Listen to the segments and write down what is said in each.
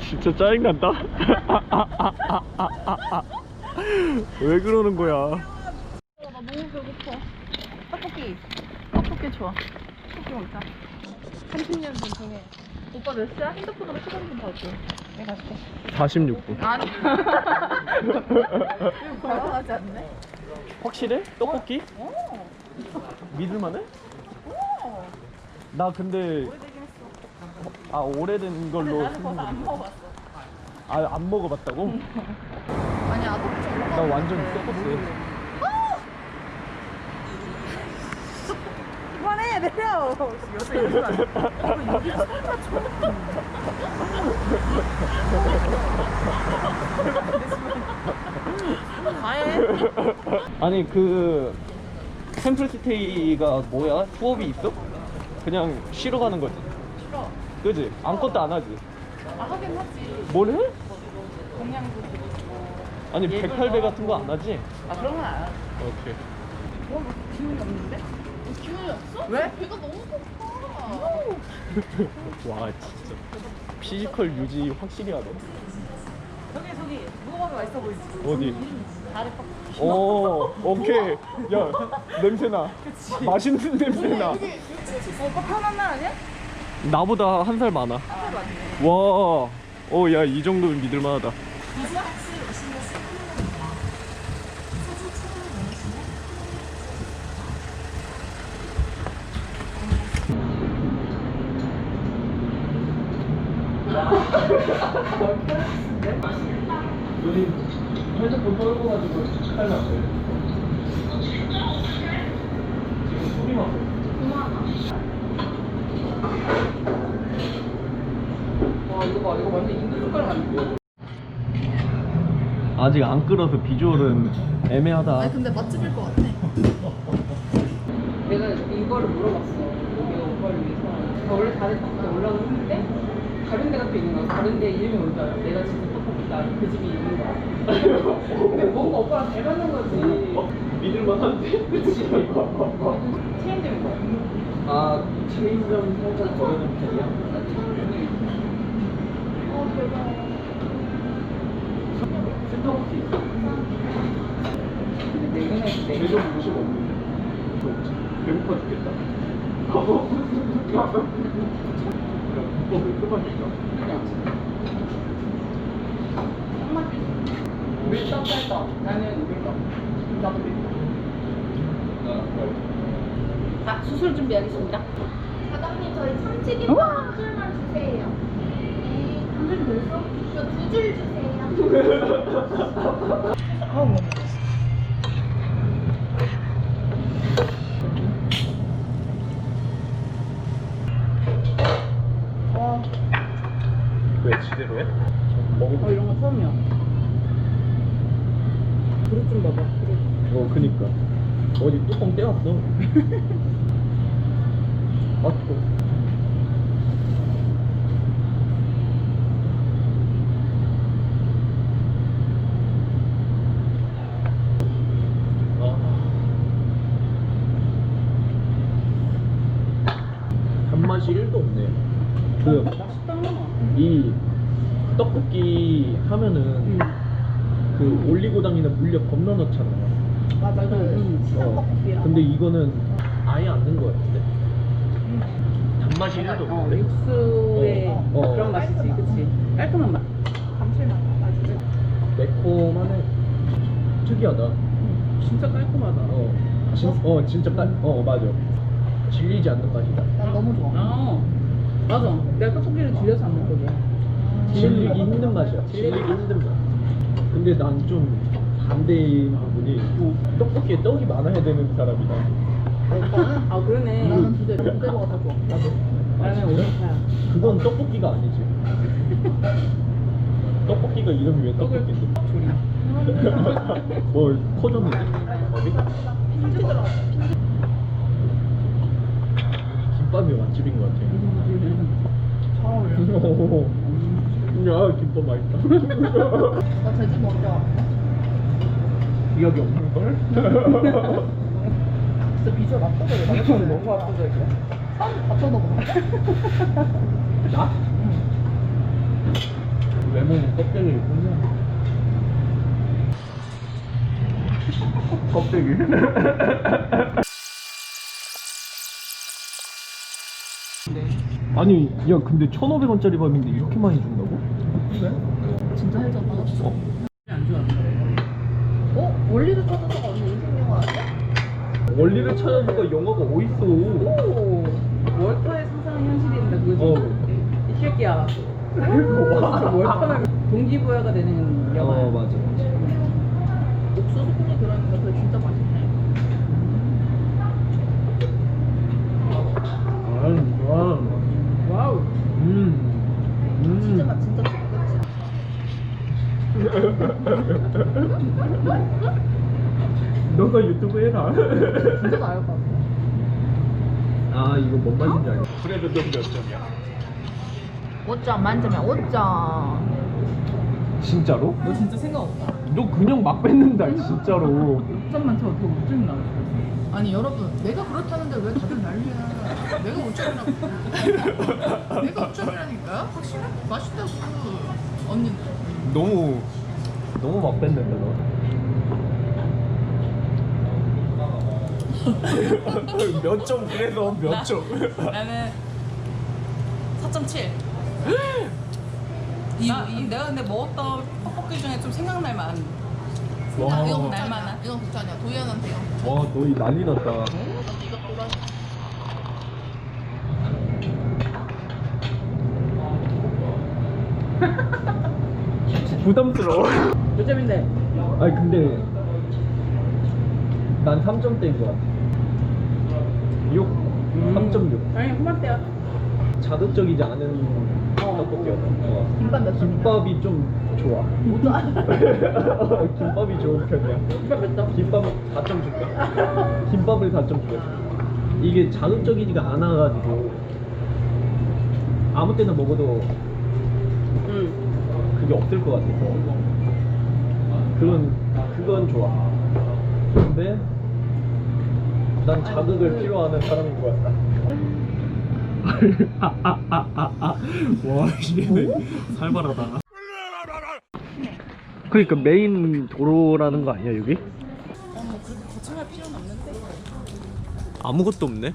진짜 짜증난다. 왜 그러는 거야? 나 너무 배고파. 떡볶이. 떡볶이 좋아. 떡볶이 먹자. 30년 전 정해. 오빠 몇 시야? 핸드폰으로 시간 좀 봐줘. 내가 갈게. 46분. 아니. 불안하지 않네? 확실해? 떡볶이? 오. 믿을만해? 오. 나 근데. 아 오래된 걸로 나는 벌써 안 먹어봤어. 아 안 먹어봤다고? 아니야, 떡볶이 좀나 완전 떡볶이. 그만해, 내려. 요새 이러면 안 돼. 이거 여기다 설마 줘. 가해. 아니 그 템플스테이가 뭐야? 투업이 있어? 그냥 쉬러 가는 거지. 그지? 아무것도 안 하지. 아, 하긴 하지. 뭘 해? 공양도 드리고. 아니 예불 108배 같은 거 안 하지? 아, 그런 건 안 하지. 오케이. 뭐, 뭐, 기운이 없는데? 기운이 없어? 왜? 배가 너무 고파. 와 진짜 피지컬 유지 확실히 하네. 저기, 저기, 무거워서 맛있어 보이지? 어디? 다리 빡. 오 오케이. 야 냄새나. 맛있는 냄새나. 어, 오빠 편한 날 아니야? 나보다 한 살 많아. 와. 오, 야, 이 정도면 믿을만하다. 우리 핸드폰 떨궈가지고. 와, 이거 봐. 이거 완전 인도 숟가락 아니야? 아직 안 끓어서 비주얼은 애매하다. 아니, 근데 맛집일 것 같아. 내가 이거를 물어봤어. 여기 오빠를 위해서. 나 원래 다른 떡볶이 올라고 했는데 다른 데가 또 있는 거야. 다른 데 이름이 뭔지 알아? 내가 진짜 떡볶이다. 그 집이 있는 거야. 근데 뭔가 오빠랑 잘 맞는 거지. 어? 믿을만 한데? 그치? 체인점인 거야. 아, 체인점 살짝 거르는 편이야? 어. 센터부터 있어. 근데 내 눈에 내 제조 55. 배고파 죽겠다. 가보. 국밥을 끓여니까. 한마디. 밀떡 쌀떡. 나는 밀떡. 나도 밀떡. 아, 수술 준비하겠습니다. 사장님 저희 참치김밥 한 줄만 주세요. 네. 한줄 벌써? 저두줄 주세요. 왜 지대로 해? 어, 먹어보 이런 거 처음이야. 그릇 좀 봐봐. 그릇. 어, 그니까. 어디 뚜껑 떼었어. 아, 또. 단맛이 1도 없네. 그, 맛있다. 이 떡볶이 하면은 그 올리고당이나 물엿 겁나 넣잖아. 맞아, 그 음. 시장 어. 근데 이거는 아예 안 넣은 거 같은데. 단맛이 1도 어, 없는데. 육수의 어, 어. 그런 맛이지, 그치? 깔끔한 맛. 감칠맛. 맛있지? 매콤하네. 특이하다. 진짜 깔끔하다. 어. 진, 어 진짜 빨, 어 맞아. 질리지 않는 맛이다. 난 너무 좋아. 아 맞아. 내가 떡볶이를 질려서 안 먹거든. 질리기 힘든 맛이야. 질리기 힘든 맛. 근데 난 좀 반대인 부분이 떡볶이에 떡이 많아야 되는 사람이다. 오빠는 아 그러네. 나는 두대 더 좋아. 나도. 나는 진짜? 오리파야. 그건 떡볶이가 아니지. 떡볶이가 이름이 왜 떡볶인데? 뭐 커졌는데? 어디? 들어. 김밥이 맛집인 것 같아. 잘 어울려. 야 김밥 맛있다. 나 언제 왔어? 기억이 없는 걸? 진짜 비주얼 압도적이야. 너무 압도적이야. 사람 갖다 놓고. 나? 외모는 껍데기 뿐이야. 껍데기. 아니, 야, 근데 1,500원짜리 밥인데 이렇게 많이 준다고? 진짜 해줬다. 어. 안 좋아하는 어? 원리를 찾아서 언니 인생 영화 아니야? 원리를 찾아서가 영화가 어딨어? 오 월터의 상상은 현실인데 그거지. 어. 이 새끼야. 월터는 동기부여가 되는 영화. 어, 맞아. 옥수수 콩이 들어있는데 그게 진짜 맛있네. 아, 좋아. 와우. 음. 치즈가 음. 진짜 좋아, 너가 유튜브 해라. 진짜 나을 것 같아. 아, 이거 뭔 맛인지 알겠어. 그래도 넌몇 점이야? 5점 만점에 5점. 진짜로? 너 진짜 생각 없다. 너 그냥 막 뺏는다, 진짜로. 5점만 쳐, 더 5점이 나올 수 아니 여러분 내가 그렇다는데 왜 다들 난리야 내가 5점이라고 내가 5점이라니까 확실해? 맛있다고 언니는 너무, 너무 막 뺏는다, 너. 몇 점 그래서 몇 점? 나는 4.7. 이, 이 내가 근데 먹었던 떡볶이 중에 좀 생각날 만한 와. 이건 날만한. 이건 국산이야 도희한한테 이거 와, 너희 난리 났다. 이거 보라 부담스러워. 몇 점인데? 아니, 근데, 난 3점대인 것 같아. 6? 3.6. 아니, 그만대야. 자극적이지 않은 어. 떡볶이였다. 어. 김밥 몇 점이야? 김밥이 좀 좋아. 김밥이 좋은 편이야. 김밥 몇 점? 김밥 4점 줄까? 김밥을 4점 주겠어. 이게 자극적이지가 않아가지고 아무 때나 먹어도 응. 그게 없을 것 같아서 그건 그건 좋아. 근데 난 자극을 필요하는 사람인 것 같다. 와 이게 살벌하다. 그러니까 메인 도로라는 거 아니야 여기? 어머 그렇게 거창할 필요는 없는데. 아무것도 없네.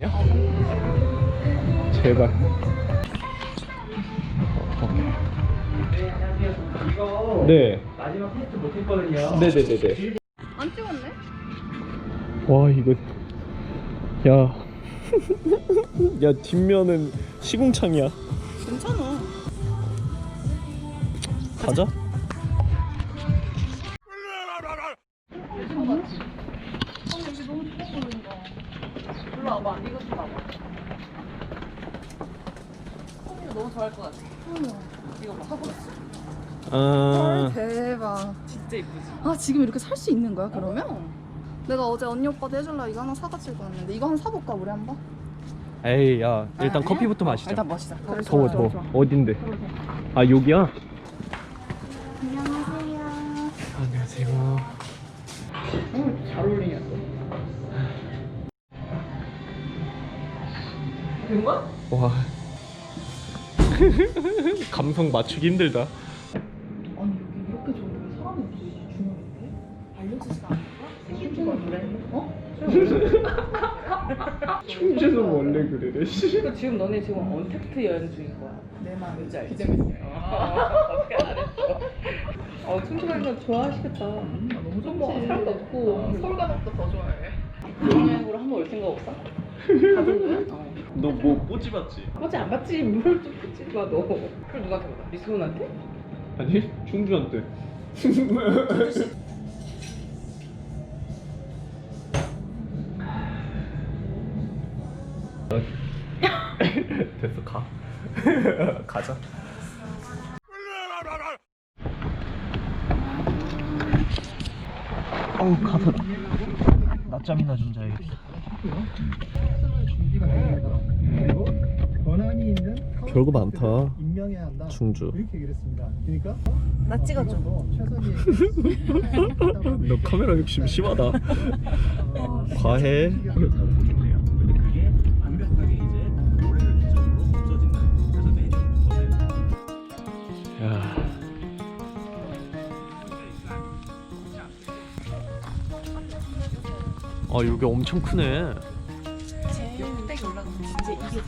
제발. 네. 마지막 테스트 못 했거든요. 네네네네. 안 찍었네? 와 이거 야. 야 뒷면은 시궁창이야. 괜찮아. 가자. 일로 와봐. 이거 좀 봐봐. 이거 너무 좋아할 것 같아. 이거 봐. 사버렸어. 아. 대박 진짜 이쁘지. 아 지금 이렇게 살 수 있는 거야 그러면? 내가 어제 언니 오빠도 해줄라 이거 하나 사가지고 왔는데 이거 하나 사볼까 우리 한번? 에이 야 일단 아니야? 커피부터 마시자. 일단 마시자. 더워 더워. 좋아. 어딘데? 아 여기야? 안녕하세요 안녕하세요. 잘 어울리냐, 또. 된 거야? 와. 감성 맞추기 힘들다. 충주는 원래 그래. 그러니까 지금 너네 지금 언택트 여행 중인 거야. 내 마음 뭔지 알지? 어떻게 알았어? 어, 춤추는 거 좋아하시겠다. 음, 너무 엄청 뭐 사람도 없고 서울 가는 것도 더 좋아해. 여행으로 한번 올 생각 없어? 어. 너뭐 뽀찌 봤지? 어제 안 봤지? 물좀 붙지 마 너. 그걸 누구한테 받아? 미수훈한테? 아니 충주한테 됐어 가 가자 어우 가서 낮잠이나 좀 자야겠다 별거 많다. 충주. 나 찍어줘. 너 카메라 욕심 심하다 과해 아 여기 엄청 크네. 제일 역대기 올라가면 이제